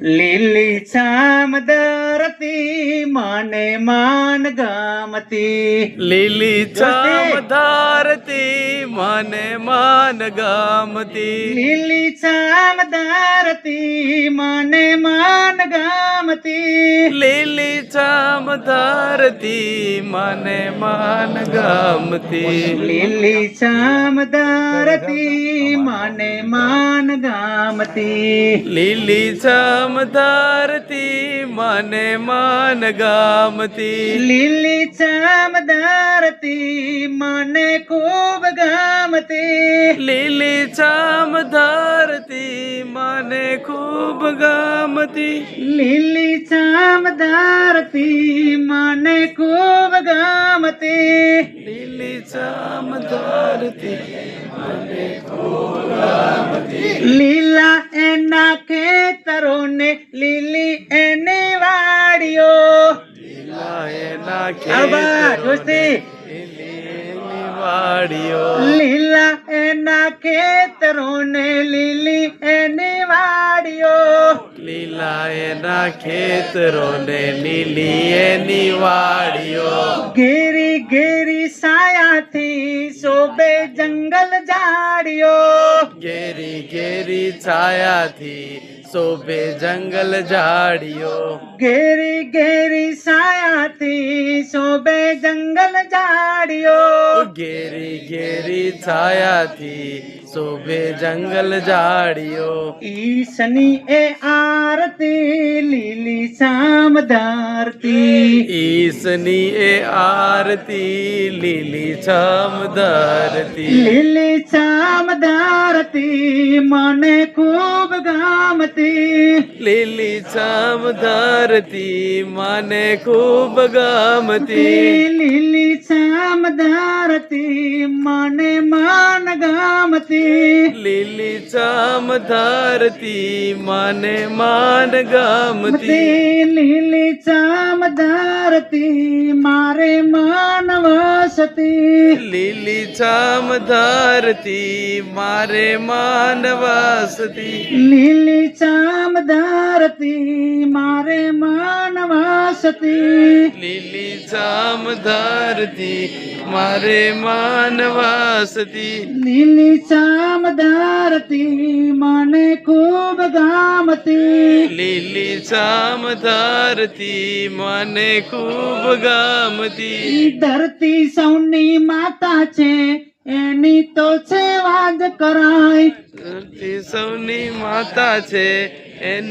લીલી છામ ધરતી મને માન ગામતી. લીલી છામ ધારતી મને માન ગામતી. લીલી છામ ધરતી મને માન ગમતી. લીલી છામ ધારતી મને માન ગમતી. લીલી છામ ધારતી મને માન ગામતી. લીલી છામ ધારતી મને માન ગમતી. લીલી છામ ધારતી મને ખૂબ ગમતી લીલી ચામ ધારતી મને ખૂબ ગામતી. લીલી ચામ ધારતી મને ખૂબ ગામતે. લીલી ચામ ધારતી મને લીલા એના ખેતરો ને લીલી એની વાડીઓ. લીલા એના ખેતરો વાડીઓ. લીલા એના ખેતરો ને લીલી એની વાડીઓ. લીલા એના ખેતરો ને લીલી એની વાડીઓ. ઘેરી ઘેરી સાયાથી શોભે જંગલ ઝાડીઓ. ઘેરી ઘેરી છાયાથી શોભે જંગલ ઝાડીઓ. ઘેરી ઘેરી સાયાથી શોભે જંગલ ઝાડીઓ. ઘેરી ઘેરી છાયાથી શોભે જંગલ ઝાડીઓ. ઈશની એ આરતી લીલી શામ ધરતી. ઈશની એ આરતી લીલી શામ ધરતી. લીલી શામ ધરતી મને ખૂબ ગામતી. લીલી શામ ધરતી મને ખૂબ ગામતી. લીલી શામ ધરતી મને માન ગમતી. લીલી ચામ ધારતી મને માન ગામતી. લીલી ચામ ધારતી મારે માન વાસતી લીલી ચામ ધારતી મારે માન વાસતી લીલી ચામ ધારતી મારે વસતી લીલી છમ ધરતી મારે માનવાસતી લીલી શામ ધરતી મને ખૂબ ગામતી. લીલી છમ ધરતી મને ખૂબ ગામતી. ધરતી સૌની માતા છે એની તો છે વાત કરાય. ધરતી સૌની માતા છે એની